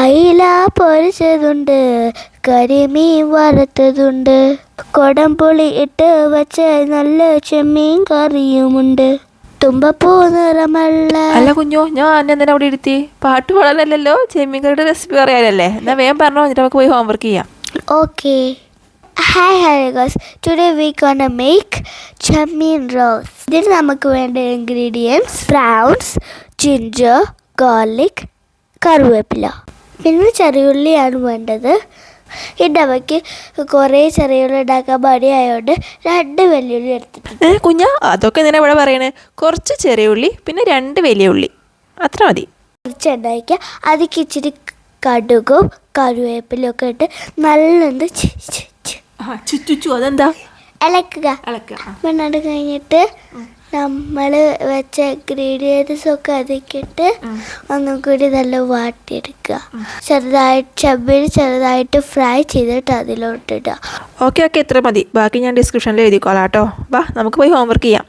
അയില പൊരിച്ചതുണ്ട് കരിമീൻ വറുത്തതുണ്ട്. കൊടംപുളി ഇട്ട് വെച്ച നല്ല ചെമ്മീൻ കറിയുമുണ്ട്. തുമ്പപ്പൂ നിറമല്ല അല്ല കുഞ്ഞു ഞാൻ അന്നെന്തിനാ അവിടെ ഇരുത്തി? പാട്ട് പാടാനല്ലല്ലോ? ചെമ്മീൻ കറിയുടെ റെസിപ്പി പറയാനല്ലേ? എന്നാ വേഗം പറഞ്ഞോ എന്നിട്ട് നമുക്ക് പോയി ഹോംവർക്ക് ചെയ്യാം. Okay hi hi guys today we gonna make chemmeen roast ഇതിന് നമുക്ക് വേണ്ട ഇൻഗ്രീഡിയൻസ് ബ്രൗൺസ് ജിഞ്ചർ ഗാർലിക് കറിവേപ്പില. പിന്നെ ചെറിയുള്ളിയാണ് വേണ്ടത്. ഇടവയ്ക്ക് ഡവയ്ക്ക് കുറേ ചെറിയുള്ളി ഉണ്ടാക്കാൻ മടിയായതുകൊണ്ട് രണ്ട് വലിയുള്ളി എടുത്തിട്ടുണ്ട്. കുഞ്ഞ അതൊക്കെ ഇങ്ങനെ ഇവിടെ പറയണേ? കുറച്ച് ചെറിയ ഉള്ളി പിന്നെ രണ്ട് വലിയ ഉള്ളി. അത്ര മതി. കുറച്ച് ഉണ്ടാക്കിയ അതിക്ക് ഇച്ചിരി കടുകും കറിവേപ്പിലും ഒക്കെ ഇട്ട് നല്ലത് ചി- ചി- ചി- ആ ചുറ്റുച്ചു അതെന്താ? ഇളക്കുക. ഇളക്കുക മണ്ണാട് കഴിഞ്ഞിട്ട് നമ്മൾ വെച്ച ഇൻഗ്രീഡിയൻസ് ഒക്കെ അതിക്കിട്ട് ഒന്നും കൂടി നല്ല വാട്ടിയെടുക്കുക. ചെറുതായിട്ട് ചബിൽ ചെറുതായിട്ട് ഫ്രൈ ചെയ്തിട്ട് അതിലോട്ടിടുക. ഓക്കെ ഓക്കെ ഇത്ര മതി. ബാക്കി ഞാൻ ഡിസ്ക്രിപ്ഷനിൽ എഴുതിക്കോളാം കേട്ടോ. വാ നമുക്ക് പോയി ഹോംവർക്ക് ചെയ്യാം.